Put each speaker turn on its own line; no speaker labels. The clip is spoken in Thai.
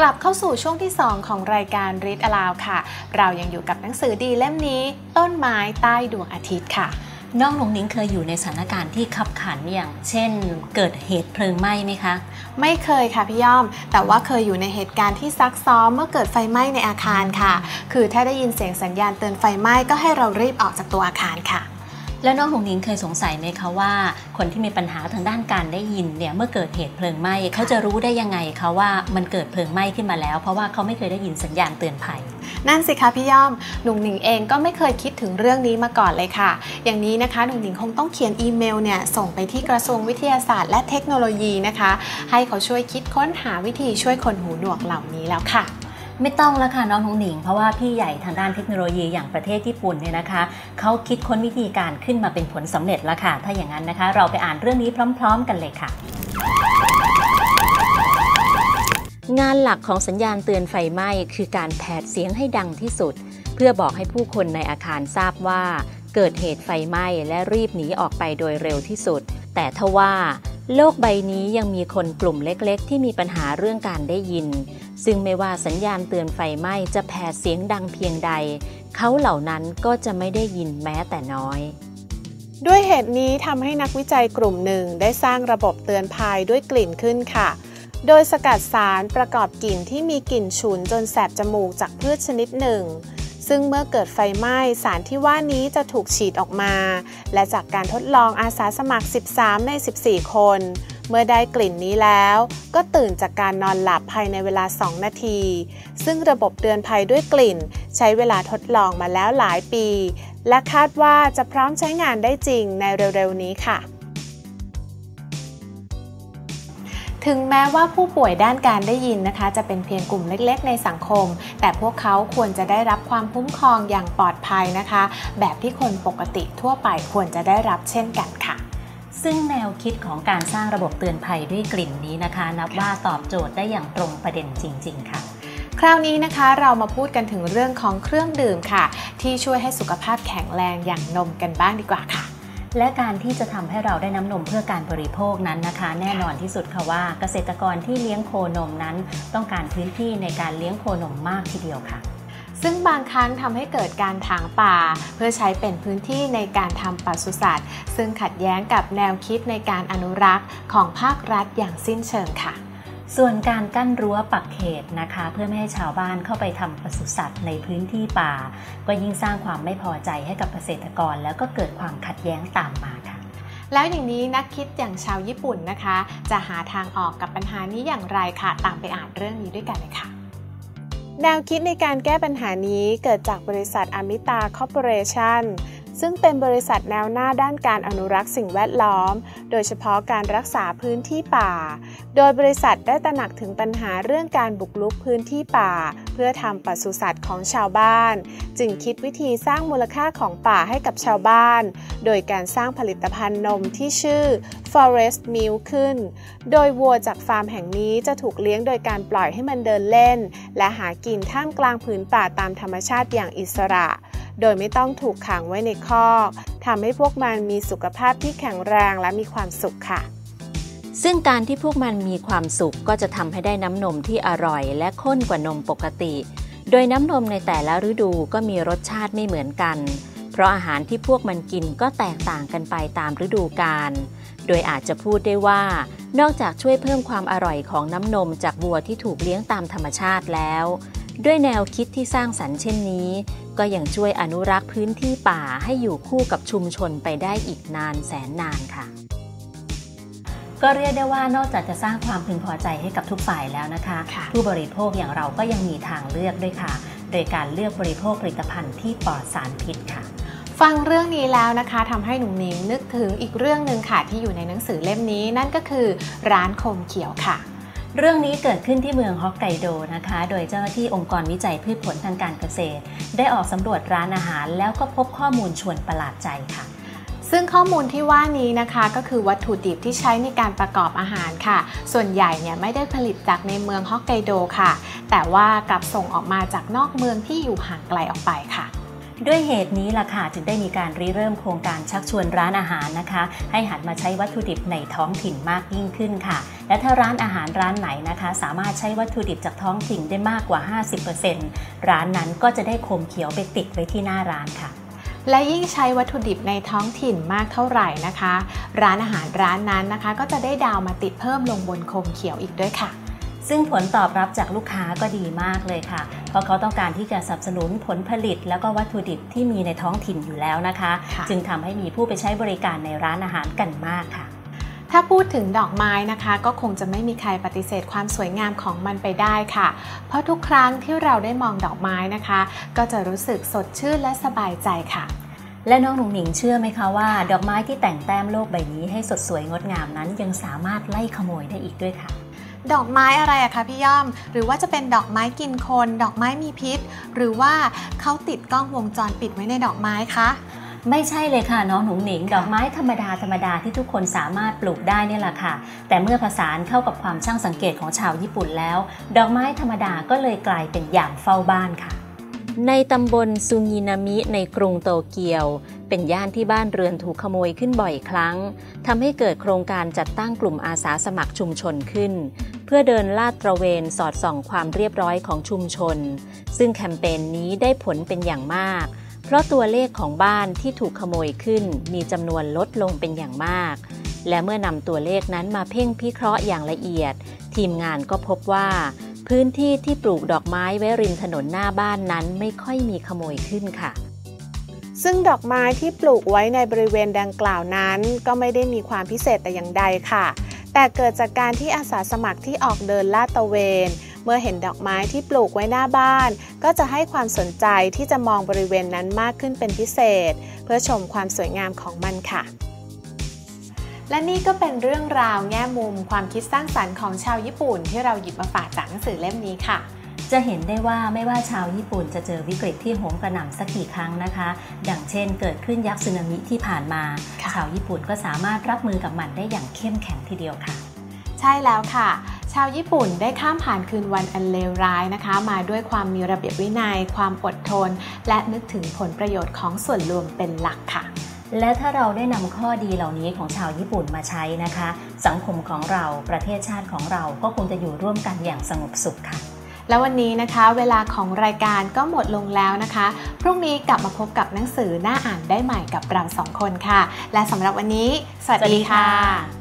กลับเข้าสู่ช่วงที่ 2 ของรายการ Read Aloud ค่ะ เรายังอยู่กับหนังสือดีเล่มนี้ ต้นไม้ใต้ดวงอาทิตย์ค่ะ
น้องหลงนิ้งเคยอยู่ในสถานการณ์ที่ขับขันอย่าง เช่น เกิดเหตุเพลิงไหม้ไหมคะ
ไม่เคยค่ะพี่ย่อม แต่ว่าเคยอยู่ในเหตุการณ์ที่ซักซ้อมเมื่อเกิดไฟไหม้ในอาคารค่ะ คือถ้าได้ยินเสียงสัญญาณเตือนไฟไหม้ก็ให้เรารีบออกจากตัวอาคารค่ะ
แล้วน้องหงนิงเคยสงสัยไหมคะว่า คนที่มีปัญหาทางด้านการได้ยินเนี่ยเมื่อเกิดเหตุเพลิงไหม้เขาจะรู้ได้ยังไงคะว่ามันเกิดเพลิงไหม้ขึ้นมาแล้ว เพราะว่าเขาไม่เคยได้ยินสัญญาณเตือนภัย
นั่นสิคะพี่ย่อมหนุ่งหนิงเองก็ไม่เคยคิดถึงเรื่องนี้มาก่อนเลยค่ะ อย่างนี้นะคะหนุ่งหนิงคงต้องเขียนอีเมลเนี่ยส่งไปที่กระทรวงวิทยาศาสตร์และเทคโนโลยีนะคะ ให้เขาช่วยคิดค้นหาวิธีช่วยคนหูหนวกเหล่านี้แล้วค่ะ
ไม่ต้องแล้วค่ะน้องหงหนิง เพราะว่าพี่ใหญ่ทางด้านเทคโนโลยีอย่างประเทศญี่ปุ่นเนี่ยนะคะเขาคิดค้นวิธีการขึ้นมาเป็นผลสำเร็จแล้วค่ะ ถ้าอย่างนั้นนะคะ เราไปอ่านเรื่องนี้พร้อม ๆ กันเลยค่ะงานหลักของสัญญาณเตือนไฟไหม้คือการแผดเสียงให้ดังที่สุด เพื่อบอกให้ผู้คนในอาคารทราบว่า เกิดเหตุไฟไหม้และรีบหนีออกไปโดยเร็วที่สุด แต่ทว่า โลกใบนี้ยังมีคนกลุ่มเล็กๆ ที่มีปัญหาเรื่องการได้ยิน ซึ่งไม่ว่าสัญญาณเตือนไฟไหม้จะแผดเสียงดังเพียงใด เขาเหล่านั้นก็จะไม่ได้ยินแม้แต่น้อย
ด้วยเหตุนี้ทำให้นักวิจัยกลุ่มหนึ่งได้สร้างระบบเตือนภัยด้วยกลิ่นขึ้นค่ะ โดยสกัดสารประกอบกลิ่นที่มีกลิ่นฉุนจนแสบจมูกจากพืชชนิดหนึ่งซึ่งเมื่อเกิดไฟไหม้สารที่ว่านี้จะถูกฉีดออกมา และจากการทดลองอาสาสมัคร 13 ใน 14 คน เมื่อได้กลิ่นนี้แล้ว ก็ตื่นจากการนอนหลับภายในเวลา 2 นาที ซึ่งระบบเตือนภัยด้วยกลิ่น ใช้เวลาทดลองมาแล้วหลายปี และคาดว่าจะพร้อมใช้งานได้จริงในเร็วๆนี้ค่ะถึงแม้ว่าผู้ป่วยด้านการได้ยินนะคะ จะเป็นเพียงกลุ่มเล็กๆ ในสังคม แต่พวกเขาควรจะได้รับความคุ้มครองอย่างปลอดภัยนะคะ แบบที่คนปกติทั่วไปควรจะได้รับเช่นกันค่ะ
ซึ่งแนวคิดของการสร้างระบบเตือนภัยด้วยกลิ่นนี้นะคะ นับว่าตอบโจทย์ได้อย่างตรงประเด็นจริง ๆ ค่ะ
คราวนี้นะคะเรามาพูดกันถึงเรื่องของเครื่องดื่มค่ะ ที่ช่วยให้สุขภาพแข็งแรงอย่างนมกันบ้างดีกว่าค่ะ
และการที่จะทำให้เราได้น้ำนมเพื่อการบริโภคนั้นนะคะ แน่นอนที่สุดค่ะว่าเกษตรกรที่เลี้ยงโคนมนั้น ต้องการพื้นที่ในการเลี้ยงโคนมมากทีเดียวค่ะ
ซึ่งบางครั้งทำให้เกิดการถางป่า เพื่อใช้เป็นพื้นที่ในการทำปศุสัตว์ ซึ่งขัดแย้งกับแนวคิดในการอนุรักษ์ของภาครัฐอย่างสิ้นเชิงค่ะ
ส่วนการกั้นรั้วปักเขตนะคะ เพื่อไม่ให้ชาวบ้านเข้าไปทำปศุสัตว์ในพื้นที่ป่า ก็ยิ่งสร้างความไม่พอใจให้กับเกษตรกร แล้วก็เกิดความขัดแย้งตามมาค่ะ
แล้วอย่างนี้นักคิดอย่างชาวญี่ปุ่นนะคะ จะหาทางออกกับปัญหานี้อย่างไรค่ะตามไปอ่านเรื่องนี้ด้วยกันเลยค่ะ แนวคิดในการแก้ปัญหานี้เกิดจากบริษัทอมิตาคอร์ปอเรชั่น ซึ่งเป็นบริษัทแนวหน้าด้านการอนุรักษ์สิ่งแวดล้อม โดยเฉพาะการรักษาพื้นที่ป่า โดยบริษัทได้ตระหนักถึงปัญหาเรื่องการบุกรุกพื้นที่ป่า เพื่อทำปศุสัตว์ของชาวบ้าน จึงคิดวิธีสร้างมูลค่าของป่าให้กับชาวบ้าน โดยการสร้างผลิตภัณฑ์นมที่ชื่อ Forest Milk ขึ้น โดยวัวจากฟาร์มแห่งนี้จะถูกเลี้ยงโดยการปล่อยให้มันเดินเล่น และหากินท่ามกลางผืนป่าตามธรรมชาติอย่างอิสระ โดยไม่ต้องถูกขังไว้ในคอกทำให้พวกมันมีสุขภาพที่แข็งแรงและมีความสุขค่ะ
ซึ่งการที่พวกมันมีความสุขก็จะทำให้ได้น้ำนมที่อร่อย และข้นกว่านมปกติ โดยน้ำนมในแต่ละฤดูก็มีรสชาติไม่เหมือนกัน เพราะอาหารที่พวกมันกินก็แตกต่างกันไปตามฤดูกาลโดยอาจจะพูดได้ว่า นอกจากช่วยเพิ่มความอร่อยของน้ำนมจากวัวที่ถูกเลี้ยงตามธรรมชาติแล้ว ด้วยแนวคิดที่สร้างสรรค์เช่นนี้ ก็ยังช่วยอนุรักษ์พื้นที่ป่าให้อยู่คู่กับชุมชนไปได้อีกนานแสนนานค่ะ ก็เรียกได้ว่านอกจากจะสร้างความพึงพอใจให้กับทุกฝ่ายแล้วนะคะ
ค่ะ
ผู้บริโภคอย่างเราก็ยังมีทางเลือกด้วยค่ะ โดยการเลือกบริโภคผลิตภัณฑ์ที่ปลอดสารพิษค่ะ
ฟังเรื่องนี้แล้วนะคะทำให้หนุ่มนิงนึกถึงอีกเรื่องหนึ่งค่ะที่อยู่ในหนังสือเล่มนี้นั่นก็คือร้านโคมเขียวค่ะ
เรื่องนี้เกิดขึ้นที่เมืองฮอกไกโดนะคะ โดยเจ้าหน้าที่องค์กรวิจัยพืชผลทางการเกษตร ได้ออกสำรวจร้านอาหาร แล้วก็พบข้อมูลชวนประหลาดใจค่ะ
ซึ่งข้อมูลที่ว่านี้นะคะก็คือวัตถุดิบที่ใช้ในการประกอบอาหารค่ะ ส่วนใหญ่เนี่ยไม่ได้ผลิตจากในเมืองฮอกไกโดค่ะ แต่ว่ากลับส่งออกมาจากนอกเมืองที่อยู่ห่างไกลออกไปค่ะ
ด้วยเหตุนี้ล่ะค่ะจึงได้มีการริเริ่มโครงการชักชวนร้านอาหารนะคะ ให้หันมาใช้วัตถุดิบในท้องถิ่นมากยิ่งขึ้นค่ะ และถ้าร้านอาหารร้านไหนนะคะ สามารถใช้วัตถุดิบจากท้องถิ่นได้มากกว่า 50%ร้านนั้นก็จะได้โคมเขียวไปติดไว้ที่หน้าร้านค่ะ
และยิ่งใช้วัตถุดิบในท้องถิ่นมากเท่าไหร่นะคะ ร้านอาหารร้านนั้นนะคะ ก็จะได้ดาวมาติดเพิ่มลงบนโคมเขียวอีกด้วยค่ะ
ซึ่งผลตอบรับจากลูกค้าก็ดีมากเลยค่ะ เพราะเขาต้องการที่จะสนับสนุนผลผลิต แล้วก็วัตถุดิบที่มีในท้องถิ่นอยู่แล้วนะคะ
ค่ะ
จึงทำให้มีผู้ไปใช้บริการในร้านอาหารกันมากค่ะ
ถ้าพูดถึงดอกไม้นะคะ ก็คงจะไม่มีใครปฏิเสธความสวยงามของมันไปได้ค่ะ เพราะทุกครั้งที่เราได้มองดอกไม้นะคะ ก็จะรู้สึกสดชื่นและสบายใจค่ะ
และน้องหนุ่งหนิงเชื่อไหมคะว่า ดอกไม้ที่แต่งแต้มโลกใบนี้ให้สดสวยงดงามนั้นยังสามารถไล่ขโมยได้อีกด้วยค่ะ
ดอกไม้อะไรอะคะพี่ย่อม หรือว่าจะเป็นดอกไม้กินคน ดอกไม้มีพิษ หรือว่าเขาติดกล้องวงจรปิดไว้ในดอกไม้คะ
ไม่ใช่เลยค่ะน้องหนุ่งหนิง ดอกไม้ธรรมดาธรรมดาที่ทุกคนสามารถปลูกได้นี่แหละค่ะ แต่เมื่อผสานเข้ากับความช่างสังเกตของชาวญี่ปุ่นแล้ว ดอกไม้ธรรมดาก็เลยกลายเป็นอย่างเฝ้าบ้านค่ะ ในตำบลซูงินามิในกรุงโตเกียว เป็นย่านที่บ้านเรือนถูกขโมยขึ้นบ่อยครั้งทำให้เกิดโครงการจัดตั้งกลุ่มอาสาสมัครชุมชนขึ้น เพื่อเดินลาดตระเวนสอดส่องความเรียบร้อยของชุมชน ซึ่งแคมเปญนี้ได้ผลเป็นอย่างมาก เพราะตัวเลขของบ้านที่ถูกขโมยขึ้นมีจำนวนลดลงเป็นอย่างมาก และเมื่อนำตัวเลขนั้นมาเพ่งพิเคราะห์อย่างละเอียด ทีมงานก็พบว่า พื้นที่ที่ปลูกดอกไม้ไว้ริมถนนหน้าบ้านนั้นไม่ค่อยมีขโมยขึ้นค่ะ
ซึ่งดอกไม้ที่ปลูกไว้ในบริเวณดังกล่าวนั้น ก็ไม่ได้มีความพิเศษแต่อย่างใดค่ะ แต่เกิดจากการที่อาสาสมัครที่ออกเดินลาดตระเวน เมื่อเห็นดอกไม้ที่ปลูกไว้หน้าบ้าน ก็จะให้ความสนใจที่จะมองบริเวณนั้นมากขึ้นเป็นพิเศษ เพื่อชมความสวยงามของมันค่ะ และนี่ก็เป็นเรื่องราวแง่มุมความคิดสร้างสรรค์ของชาวญี่ปุ่น ที่เราหยิบมาฝากจากหนังสือเล่มนี้ค่ะ
จะเห็นได้ว่าไม่ว่าชาวญี่ปุ่นจะเจอวิกฤตที่โหมกระหน่ำสักกี่ครั้งนะคะ อย่างเช่นเกิดขึ้นยักษ์สึนามิที่ผ่านมา
ค่ะ
ชาวญี่ปุ่นก็สามารถรับมือกับมันได้อย่างเข้มแข็งทีเดียวค่ะ
ใช่แล้วค่ะ ชาวญี่ปุ่นได้ข้ามผ่านคืนวันอันเลวร้ายนะคะ มาด้วยความมีระเบียบวินยัย ความอดทน และนึกถึงผลประโยชน์ของส่วนรวมเป็นหลักค่ะ
และถ้าเราได้นำข้อดีเหล่านี้ของชาวญี่ปุ่นมาใช้นะคะ สังคมของเราประเทศชาติของเราก็คงจะอยู่ร่วมกันอย่างสงบสุขค่ะ
แล้ววันนี้นะคะ เวลาของรายการก็หมดลงแล้วนะคะ พรุ่งนี้กลับมาพบกับหนังสือหน้าอ่านได้ใหม่กับเราสองคนค่ะ และสำหรับวันนี้ สวัสดีค่ะ